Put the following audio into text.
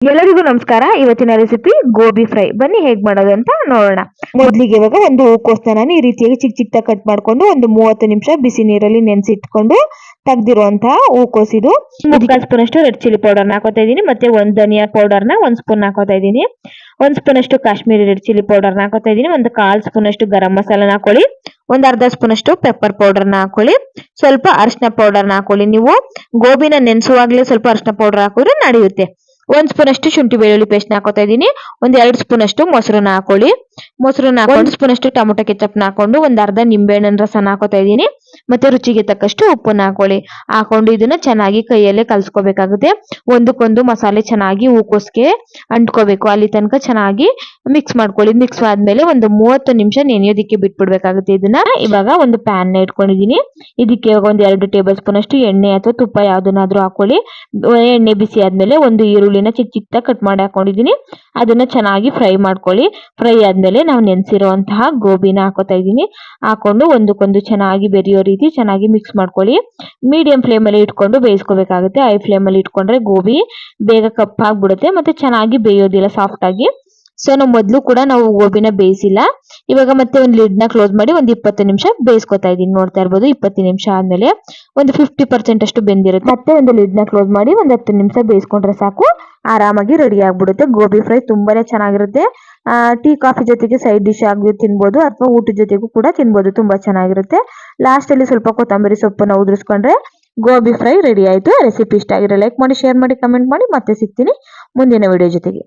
ಎಲ್ಲರಿಗೂ ನಮಸ್ಕಾರ. ಇವತ್ತಿನ ರೆಸಿಪಿ ಗೋಬಿ ಫ್ರೈ ಬನ್ನಿ ಹೇಗ್ ಮಾಡೋದು ಅಂತ ನೋಡೋಣ. ಮೊದ್ಲಿಗೆ ಇವಾಗ ಒಂದು ಕೋಸ್ತಾನ ಈ ರೀತಿಯಾಗಿ ಚಿಕ್ಕ ಚಿಕ್ಕ ಕಟ್ ಮಾಡ್ಕೊಂಡು ಒಂದು ಮೂವತ್ತು ನಿಮಿಷ ಬಿಸಿ ನೀರಲ್ಲಿ ನೆನೆಸಿಟ್ಕೊಂಡು ತೆಗ್ದಿರುವಂತಹ ಹೂಕೋಸ್ ಇದು. ಮುಕ್ಕಾಲ್ ಸ್ಪೂನ್ ರೆಡ್ ಚಿಲ್ಲಿ ಪೌಡರ್ ಹಾಕೋತಾ ಇದೀನಿ ಮತ್ತೆ ಒಂದ್ ಧನಿಯಾ ಪೌಡರ್ನ ಒಂದ್ ಸ್ಪೂನ್ ಹಾಕೋತಾ ಇದೀನಿ ಒಂದ್ ಸ್ಪೂನ್ ಅಷ್ಟು ಕಾಶ್ಮೀರಿ ರೆಡ್ ಚಿಲ್ಲಿ ಪೌಡರ್ನ ಹಾಕೋತಾ ಇದೀನಿ ಒಂದು ಕಾಲ್ ಸ್ಪೂನ್ ಅಷ್ಟು ಗರಂ ಮಸಾಲನ ಹಾಕೊಳ್ಳಿ. ಒಂದ್ ಅರ್ಧ ಸ್ಪೂನ್ ಅಷ್ಟು ಪೆಪ್ಪರ್ ಪೌಡರ್ನ ಹಾಕೊಳ್ಳಿ. ಸ್ವಲ್ಪ ಅರಿಶಿನ ಪೌಡರ್ನ ಹಾಕೊಳ್ಳಿ ನೀವು. ಗೋಬಿನ ನೆನೆಸುವಾಗ್ಲೇ ಸ್ವಲ್ಪ ಅರಿಶಿನ ಪೌಡರ್ ಹಾಕಿದ್ರೆ ನಡೆಯುತ್ತೆ. ಒಂದ್ ಸ್ಪೂನ್ ಅಷ್ಟು ಶುಂಠಿ ಬೆಳ್ಳುಳ್ಳಿ ಪೇಸ್ಟ್ ಹಾಕೋತಾ ಇದೀನಿ ಒಂದ್ ಎರಡ್ ಸ್ಪೂನ್ ಅಷ್ಟು ಮೊಸರನ್ನ ಹಾಕೊಳ್ಳಿ. ಮೊಸರನ್ನ ಒಂದ್ ಸ್ಪೂನ್ ಅಷ್ಟು ಟೊಮೊಟೊ ಕೆಚಪ್ ಹಾಕೊಂಡು ಒಂದ್ ಅರ್ಧ ನಿಂಬೆ ಹಣ್ಣಿನ ರಸನ ಹಾಕೋತಾ ಇದೀನಿ ಮತ್ತೆ ರುಚಿಗೆ ತಕ್ಕಷ್ಟು ಉಪ್ಪನ್ನ ಹಾಕೊಳ್ಳಿ. ಹಾಕೊಂಡು ಇದನ್ನ ಚೆನ್ನಾಗಿ ಕೈಯಲ್ಲೇ ಕಲ್ಸ್ಕೋಬೇಕಾಗುತ್ತೆ. ಒಂದಕ್ಕೊಂದು ಮಸಾಲೆ ಚೆನ್ನಾಗಿ ಹೂಕೋಸ್ಗೆ ಅಂಟ್ಕೋಬೇಕು. ಅಲ್ಲಿ ತನಕ ಚೆನ್ನಾಗಿ ಮಿಕ್ಸ್ ಮಾಡ್ಕೊಳ್ಳಿ. ಮಿಕ್ಸ್ ಆದ್ಮೇಲೆ ಒಂದು ಮೂವತ್ತು ನಿಮಿಷ ನೆನೆಯೋದಿಕ್ಕೆ ಬಿಟ್ಬಿಡ್ಬೇಕಾಗುತ್ತೆ ಇದನ್ನ. ಇವಾಗ ಒಂದು ಪ್ಯಾನ್ನ ಇಟ್ಕೊಂಡಿದೀನಿ ಇದಕ್ಕೆ ಒಂದ್ ಎರಡು ಟೇಬಲ್ ಸ್ಪೂನ್ ಅಷ್ಟು ಎಣ್ಣೆ ಅಥವಾ ತುಪ್ಪ ಯಾವ್ದನ್ನಾದ್ರೂ ಹಾಕೊಳ್ಳಿ. ಎಣ್ಣೆ ಬಿಸಿ ಆದ್ಮೇಲೆ ಒಂದು ಈರುಳ್ಳಿನ ಚಿಕ್ಕ ಚಿಕ್ಕ ಕಟ್ ಮಾಡಿ ಹಾಕೊಂಡಿದೀನಿ ಅದನ್ನ ಚೆನ್ನಾಗಿ ಫ್ರೈ ಮಾಡ್ಕೊಳ್ಳಿ. ಫ್ರೈ ಆದ್ಮೇಲೆ ನಾವು ನೆನೆಸಿರುವಂತಹ ಗೋಬಿನ ಹಾಕೋತಾ ಇದೀನಿ ಹಾಕೊಂಡು ಒಂದಕ್ಕೊಂದು ಚೆನ್ನಾಗಿ ಬೆರೆಯೋ ರೀತಿ ಚೆನ್ನಾಗಿ ಮಿಕ್ಸ್ ಮಾಡ್ಕೊಳ್ಳಿ. ಮೀಡಿಯಂ ಫ್ಲೇಮ್ ಅಲ್ಲಿ ಇಟ್ಕೊಂಡು ಬೇಯಿಸ್ಕೋಬೇಕಾಗುತ್ತೆ. ಹೈ ಫ್ಲೇಮ್ ಅಲ್ಲಿ ಇಟ್ಕೊಂಡ್ರೆ ಗೋಬಿ ಬೇಗ ಕಪ್ಪಾಗ್ಬಿಡುತ್ತೆ ಮತ್ತೆ ಚೆನ್ನಾಗಿ ಬೇಯೋದಿಲ್ಲ ಸಾಫ್ಟ್ ಆಗಿ. ಸೊ ನಾವು ಮೊದಲು ಕೂಡ ನಾವು ಗೋಬಿನ ಬೇಯಿಸಿಲ್ಲ. ಇವಾಗ ಮತ್ತೆ ಒಂದು ಲಿಡ್ನ ಕ್ಲೋಸ್ ಮಾಡಿ ಒಂದು ಇಪ್ಪತ್ತು ನಿಮಿಷ ಬೇಯಿಸ್ಕೊತಾ ಇದೀನಿ ನೋಡ್ತಾ ಇರ್ಬೋದು, ಇಪ್ಪತ್ತು ನಿಮಿಷ ಆದ್ಮೇಲೆ ಒಂದು ಫಿಫ್ಟಿ ಪರ್ಸೆಂಟ್ ಅಷ್ಟು ಬೆಂದಿರುತ್ತೆ. ಮತ್ತೆ ಒಂದು ಲಿಡ್ನ ಕ್ಲೋಸ್ ಮಾಡಿ ಒಂದು ಹತ್ತು ನಿಮಿಷ ಬೇಯಿಸ್ಕೊಂಡ್ರೆ ಸಾಕು. ಆರಾಮಾಗಿ ರೆಡಿ ಆಗ್ಬಿಡುತ್ತೆ. ಗೋಬಿ ಫ್ರೈ ತುಂಬಾನೇ ಚೆನ್ನಾಗಿರುತ್ತೆ. ಟೀ ಕಾಫಿ ಜೊತೆಗೆ ಸೈಡ್ ಡಿಶ್ ಆಗಿ ತಿನ್ಬೋದು ಅಥವಾ ಊಟದ ಜೊತೆಗೂ ಕೂಡ ತಿನ್ಬೋದು, ತುಂಬಾ ಚೆನ್ನಾಗಿರುತ್ತೆ. ಲಾಸ್ಟ್ ಅಲ್ಲಿ ಸ್ವಲ್ಪ ಕೊತ್ತಂಬರಿ ಸೊಪ್ಪನ್ನು ಉದುರಿಸ್ಕೊಂಡ್ರೆ ಗೋಬಿ ಫ್ರೈ ರೆಡಿ ಆಯ್ತು. ರೆಸಿಪಿ ಇಷ್ಟ ಆಗಿರೋ ಲೈಕ್ ಮಾಡಿ ಶೇರ್ ಮಾಡಿ ಕಮೆಂಟ್ ಮಾಡಿ, ಮತ್ತೆ ಸಿಗ್ತೀನಿ ಮುಂದಿನ ವಿಡಿಯೋ ಜೊತೆಗೆ.